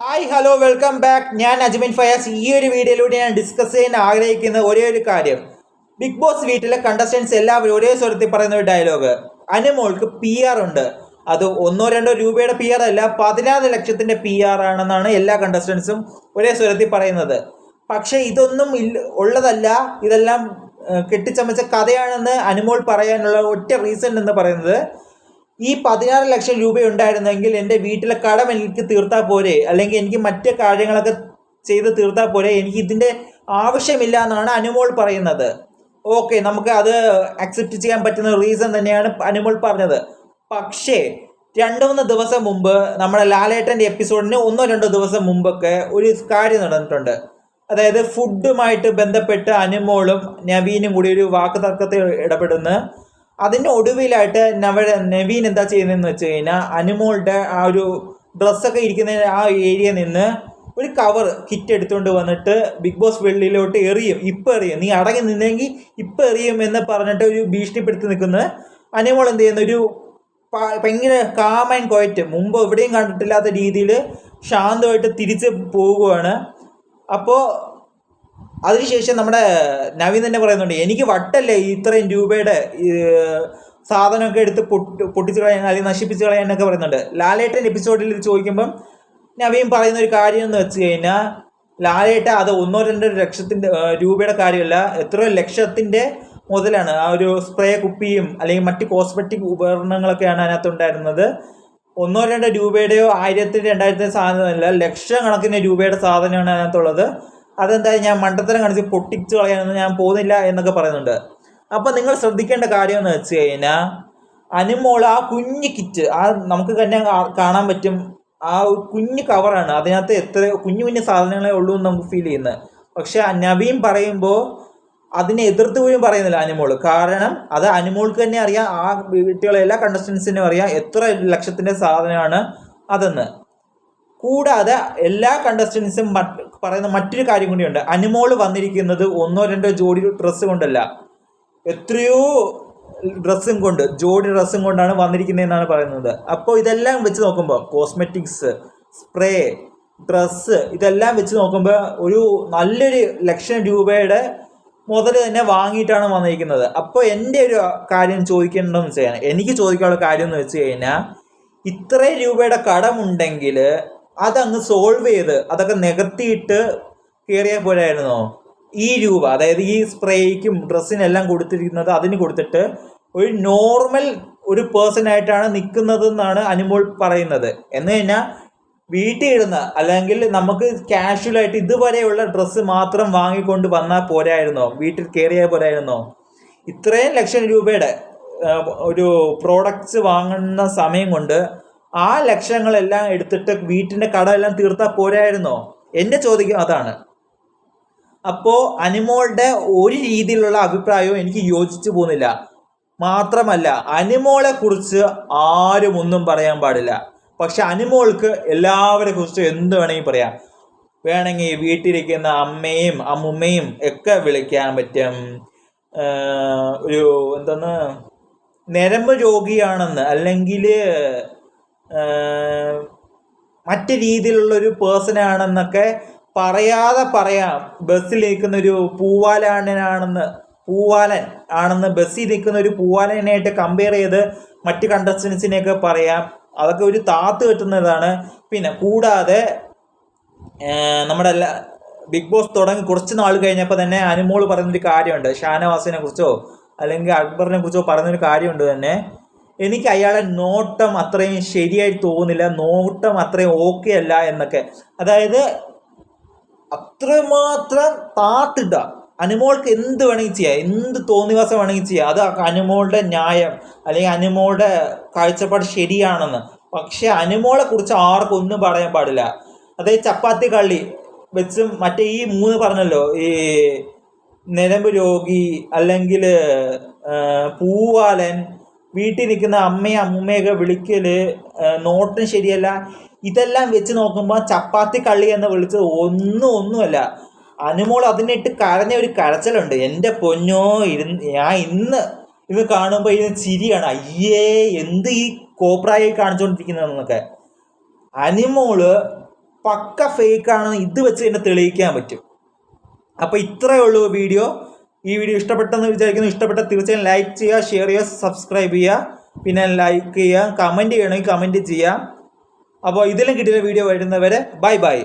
Hi hello welcome back ഞാൻ അജ്മിൻ ഫയാസ്. ഈ ഒരു വീഡിയോയിലൂടെ ഞാൻ ഡിസ്കസ് ചെയ്യാൻ ആഗ്രഹിക്കുന്ന ഒരേ ഒരു കാര്യം. ബിഗ് ബോസ് വീട്ടിലെ കണ്ടസ്റ്റൻസ് എല്ലാവരും ഒരേ സ്വരത്തിൽ പറയുന്ന ഒരു ഡയലോഗ് അനുമോൾക്ക് പി ആർ ഉണ്ട്. അത് ഒന്നോ രണ്ടോ രൂപയുടെ പി ആർ അല്ല പതിനാറ് ലക്ഷത്തിന്റെ പി ആർ ആണെന്നാണ് എല്ലാ കണ്ടസ്റ്റൻസും ഒരേ സ്വരത്തിൽ പറയുന്നത്. പക്ഷേ ഇതൊന്നും ഇല്ല ഉള്ളതല്ല. ഇതെല്ലാം കെട്ടിച്ചമച്ച കഥയാണെന്ന് അനുമോൾ പറയാനുള്ള ഒറ്റ റീസൺ എന്ന് പറയുന്നത് ഈ പതിനാറ് ലക്ഷം രൂപ ഉണ്ടായിരുന്നെങ്കിൽ എന്റെ വീട്ടിലെ കടം എനിക്ക് തീർത്താൽ പോരെ. അല്ലെങ്കിൽ എനിക്ക് മറ്റ് കാര്യങ്ങളൊക്കെ ചെയ്ത് തീർത്താൽ പോരെ. എനിക്ക് ഇതിന്റെ ആവശ്യമില്ല എന്നാണ് അനുമോൾ പറയുന്നത്. ഓക്കെ നമുക്ക് അത് അക്സെപ്റ്റ് ചെയ്യാൻ പറ്റുന്ന റീസൺ തന്നെയാണ് അനുമോൾ പറഞ്ഞത്. പക്ഷേ രണ്ട് മൂന്ന് ദിവസം മുമ്പ് നമ്മുടെ ലാലേട്ടന്റെ എപ്പിസോഡിന് ഒന്നോ രണ്ടോ ദിവസം മുമ്പൊക്കെ ഒരു കാര്യം നടന്നിട്ടുണ്ട്. അതായത് ഫുഡുമായിട്ട് ബന്ധപ്പെട്ട് അനുമോളും നവീനും കൂടി ഒരു വാക്കുതർക്കത്തിൽ ഇടപെടുന്ന ഇടപെടുന്നു. അതിന്റെ ഒടുവിലായിട്ട് നവ നവീൻ എന്താ ചെയ്യുന്നതെന്ന് വെച്ച് കഴിഞ്ഞാൽ അനുമോളുടെ ആ ഒരു ഡ്രസ്സൊക്കെ ഇരിക്കുന്ന ആ ഏരിയ നിന്ന് ഒരു കവർ കിറ്റ് എടുത്തുകൊണ്ട് വന്നിട്ട് ബിഗ് ബോസ് വെള്ളിയിലോട്ട് എറിയും. ഇപ്പം എറിയും. നീ അടങ്ങി നിന്നെങ്കിൽ ഇപ്പം എറിയും എന്ന് പറഞ്ഞിട്ട് ഒരു ഭീഷണിപ്പെടുത്തി നിൽക്കുന്നത് അനുമോൾ എന്ത് ചെയ്യുന്ന? ഒരു ഭയങ്കര കാമൻ കോയറ്റ് മുമ്പ് എവിടെയും കണ്ടിട്ടില്ലാത്ത രീതിയിൽ ശാന്തമായിട്ട് തിരിച്ച് പോവുകയാണ്. അപ്പോൾ അതിനുശേഷം നമ്മുടെ നവീൻ തന്നെ പറയുന്നുണ്ട് എനിക്ക് വട്ടല്ലേ ഇത്രയും രൂപയുടെ സാധനമൊക്കെ എടുത്ത് പൊട്ടി പൊട്ടിച്ച് കളയാൻ അല്ലെങ്കിൽ നശിപ്പിച്ച് കളയാൻ എന്നൊക്കെ പറയുന്നുണ്ട്. ലാലേട്ടൻ എപ്പിസോഡിൽ ഇത് ചോദിക്കുമ്പം നവീൻ പറയുന്ന ഒരു കാര്യം എന്ന് വെച്ച് കഴിഞ്ഞാൽ ലാലേട്ട അത് ഒന്നോ രണ്ടോ ലക്ഷത്തിന്റെ രൂപയുടെ കാര്യമല്ല എത്ര ലക്ഷത്തിന്റെ മുതലാണ്. ആ ഒരു സ്പ്രേ കുപ്പിയും അല്ലെങ്കിൽ മറ്റ് കോസ്മെറ്റിക് ഉപകരണങ്ങളൊക്കെയാണ് അതിനകത്ത് ഉണ്ടായിരുന്നത് ഒന്നോ രണ്ടോ രൂപയുടെയോ ആയിരത്തി രണ്ടായിരത്തി സാധനമല്ല ലക്ഷക്കണക്കിന് രൂപയുടെ സാധനമാണ് അതിനകത്തുള്ളത്. അതെന്താ ഞാൻ മണ്ടത്തരം കാണിച്ച് പൊട്ടിച്ച് കളയാനൊന്നും ഞാൻ പോകുന്നില്ല എന്നൊക്കെ പറയുന്നുണ്ട്. അപ്പം നിങ്ങൾ ശ്രദ്ധിക്കേണ്ട കാര്യം എന്ന് വെച്ച് കഴിഞ്ഞാൽ അനുമോൾ ആ കുഞ്ഞ് കിറ്റ് ആ നമുക്ക് തന്നെ കാണാൻ പറ്റും ആ കുഞ്ഞ് കവറാണ് അതിനകത്ത് എത്ര കുഞ്ഞു കുഞ്ഞു സാധനങ്ങളെ ഉള്ളൂ എന്ന് നമുക്ക് ഫീൽ ചെയ്യുന്നത്. പക്ഷെ നബീം പറയുമ്പോൾ അതിനെ എതിർത്ത് പോലും പറയുന്നില്ല അനുമോൾ. കാരണം അത് അനുമോൾക്ക് തന്നെ അറിയാം ആ വീട്ടുകളെ എല്ലാ കണ്ടസ്റ്റൻസിനും അറിയാം എത്ര ലക്ഷത്തിന്റെ സാധനമാണ് അതെന്ന്. കൂടാതെ എല്ലാ കണ്ടസ്റ്റൻസും പറയുന്ന മറ്റൊരു കാര്യം കൂടിയുണ്ട്. അനുമോൾ വന്നിരിക്കുന്നത് ഒന്നോ രണ്ടോ ജോഡി ഡ്രസ്സ് കൊണ്ടല്ല. എത്രയോ ഡ്രസ്സും കൊണ്ട് ജോഡി ഡ്രസ്സും കൊണ്ടാണ് വന്നിരിക്കുന്നത് എന്നാണ് പറയുന്നത്. അപ്പോൾ ഇതെല്ലാം വെച്ച് നോക്കുമ്പോൾ കോസ്മെറ്റിക്സ് സ്പ്രേ ഡ്രസ്സ് ഇതെല്ലാം വെച്ച് നോക്കുമ്പോൾ ഒരു നല്ലൊരു ലക്ഷം രൂപയുടെ മുതൽ തന്നെ വാങ്ങിയിട്ടാണ് വന്നിരിക്കുന്നത്. അപ്പോൾ എന്റെ ഒരു കാര്യം ചോദിക്കേണ്ടതെന്ന് വെച്ച് കഴിഞ്ഞാൽ എനിക്ക് ചോദിക്കാനുള്ള കാര്യം എന്ന് വെച്ച് കഴിഞ്ഞാൽ ഇത്രയും രൂപയുടെ കടമുണ്ടെങ്കിൽ അതങ്ങ് സോൾവ് ചെയ്ത് അതൊക്കെ നികത്തിയിട്ട് കയറിയാൽ പോരായിരുന്നോ? ഈ രൂപ അതായത് ഈ സ്പ്രേക്കും ഡ്രസ്സിനെല്ലാം കൊടുത്തിരിക്കുന്നത് അതിന് കൊടുത്തിട്ട് ഒരു നോർമൽ ഒരു പേഴ്സൺ ആയിട്ടാണ് നിൽക്കുന്നത് എന്നാണ് അനുമോൾ പറയുന്നത്. എന്ന് കഴിഞ്ഞാൽ വീട്ടിൽ ഇടുന്ന അല്ലെങ്കിൽ നമുക്ക് കാഷ്വലായിട്ട് ഇതുവരെയുള്ള ഡ്രസ്സ് മാത്രം വാങ്ങിക്കൊണ്ട് വന്നാൽ പോരായിരുന്നോ? വീട്ടിൽ കയറിയാൽ പോരായിരുന്നോ? ഇത്രയും ലക്ഷം രൂപയുടെ ഒരു പ്രോഡക്റ്റ്സ് വാങ്ങുന്ന സമയം കൊണ്ട് ആ ലക്ഷങ്ങളെല്ലാം എടുത്തിട്ട് വീട്ടിന്റെ കടമെല്ലാം തീർത്താൽ പോരായിരുന്നോ? എന്റെ ചോദ്യം അതാണ്. അപ്പോൾ അനിമോളുടെ ഒരു രീതിയിലുള്ള അഭിപ്രായവും എനിക്ക് യോജിച്ചു പോകുന്നില്ല. മാത്രമല്ല അനിമോളെ കുറിച്ച് ആരും ഒന്നും പറയാൻ പാടില്ല. പക്ഷെ അനിമോൾക്ക് എല്ലാവരെ കുറിച്ച് എന്ത് വേണമെങ്കിൽ പറയാം. വേണമെങ്കിൽ വീട്ടിലിരിക്കുന്ന അമ്മയും അമ്മുമ്മയും ഒക്കെ വിളിക്കാൻ പറ്റും. ഒരു എന്തെന്ന് നരമ്പ് രോഗിയാണെന്ന്. അല്ലെങ്കിൽ മറ്റ് രീതിയിലുള്ളൊരു പേഴ്സൺ ആണെന്നൊക്കെ പറയാതെ പറയാം. ബസ്സിൽ നിൽക്കുന്ന ഒരു പൂവാലാണനാണെന്ന് പൂവാലൻ ആണെന്ന് ബസ്സിൽ നിൽക്കുന്ന ഒരു പൂവാലനായിട്ട് കമ്പയർ ചെയ്ത് മറ്റ് കണ്ടസ്റ്റൻസിനെയൊക്കെ പറയാം. അതൊക്കെ ഒരു താത്ത് കിട്ടുന്നതാണ്. പിന്നെ കൂടാതെ നമ്മുടെ എല്ലാ ബിഗ് ബോസ് തുടങ്ങി കുറച്ച് നാൾ കഴിഞ്ഞപ്പോൾ തന്നെ അനുമോൾ പറയുന്നൊരു കാര്യമുണ്ട്. ഷാനവാസിനെ കുറിച്ചോ അല്ലെങ്കിൽ അക്ബറിനെ കുറിച്ചോ പറയുന്നൊരു കാര്യമുണ്ട് തന്നെ. എനിക്ക് അയാളെ നോട്ടം അത്രയും ശരിയായി തോന്നില്ല നോട്ടം അത്രയും ഓക്കെ അല്ല എന്നൊക്കെ. അതായത് അത്രമാത്രം താട്ടിട്ട അനുമോൾക്ക് എന്ത് വേണമെങ്കിൽ ചെയ്യാം? എന്ത് തോന്നിവാസം വേണമെങ്കിൽ ചെയ്യാം? അത് അനുമോളുടെ ന്യായം അല്ലെങ്കിൽ അനുമോളുടെ കാഴ്ചപ്പാട് ശരിയാണെന്ന്. പക്ഷേ അനുമോളെ കുറിച്ച് ആർക്കും ഒന്നും പറയാൻ പാടില്ല. അതായത് ചപ്പാത്തി കള്ളി വെച്ചും മറ്റേ ഈ മൂന്ന് പറഞ്ഞല്ലോ ഈ നിലമ്പ് രോഗി അല്ലെങ്കിൽ പൂവാലൻ വീട്ടിൽ നിൽക്കുന്ന അമ്മയും അമ്മൂമ്മയൊക്കെ വിളിക്കൽ നോട്ടും ശരിയല്ല. ഇതെല്ലാം വെച്ച് നോക്കുമ്പോൾ ചപ്പാത്തി കള്ളി എന്ന് വിളിച്ചത് ഒന്നും ഒന്നുമല്ല. അനുമോൾ അതിനിട്ട് കരഞ്ഞ ഒരു കരച്ചിലുണ്ട്. എന്റെ പൊന്നോ ഇരുന്ന് ഞാൻ ഇന്ന് ഇത് കാണുമ്പോൾ ഇതിന് ചിരിയാണ്. അയ്യേ എന്ത് ഈ കോപ്രായി കാണിച്ചുകൊണ്ടിരിക്കുന്നതെന്നൊക്കെ അനിമോൾ പക്ക ഫേക്കാണെന്ന് ഇത് വെച്ച് തന്നെ തെളിയിക്കാൻ പറ്റും. അപ്പോൾ ഇത്രയേ ഉള്ളൂ വീഡിയോ. ഈ വീഡിയോ ഇഷ്ടപ്പെട്ടെന്ന് വിചാരിക്കുന്നു. ഇഷ്ടപ്പെട്ട തീർച്ചയായും ലൈക്ക് ചെയ്യുക ഷെയർ ചെയ്യുക സബ്സ്ക്രൈബ് ചെയ്യുക. പിന്നെ ലൈക്ക് ചെയ്യുക കമന്റ് ചെയ്യണമെങ്കിൽ കമന്റ് ചെയ്യാം. അപ്പോൾ ഇതിലും കിട്ടിയ വീഡിയോ വരുന്നവരെ ബൈ ബൈ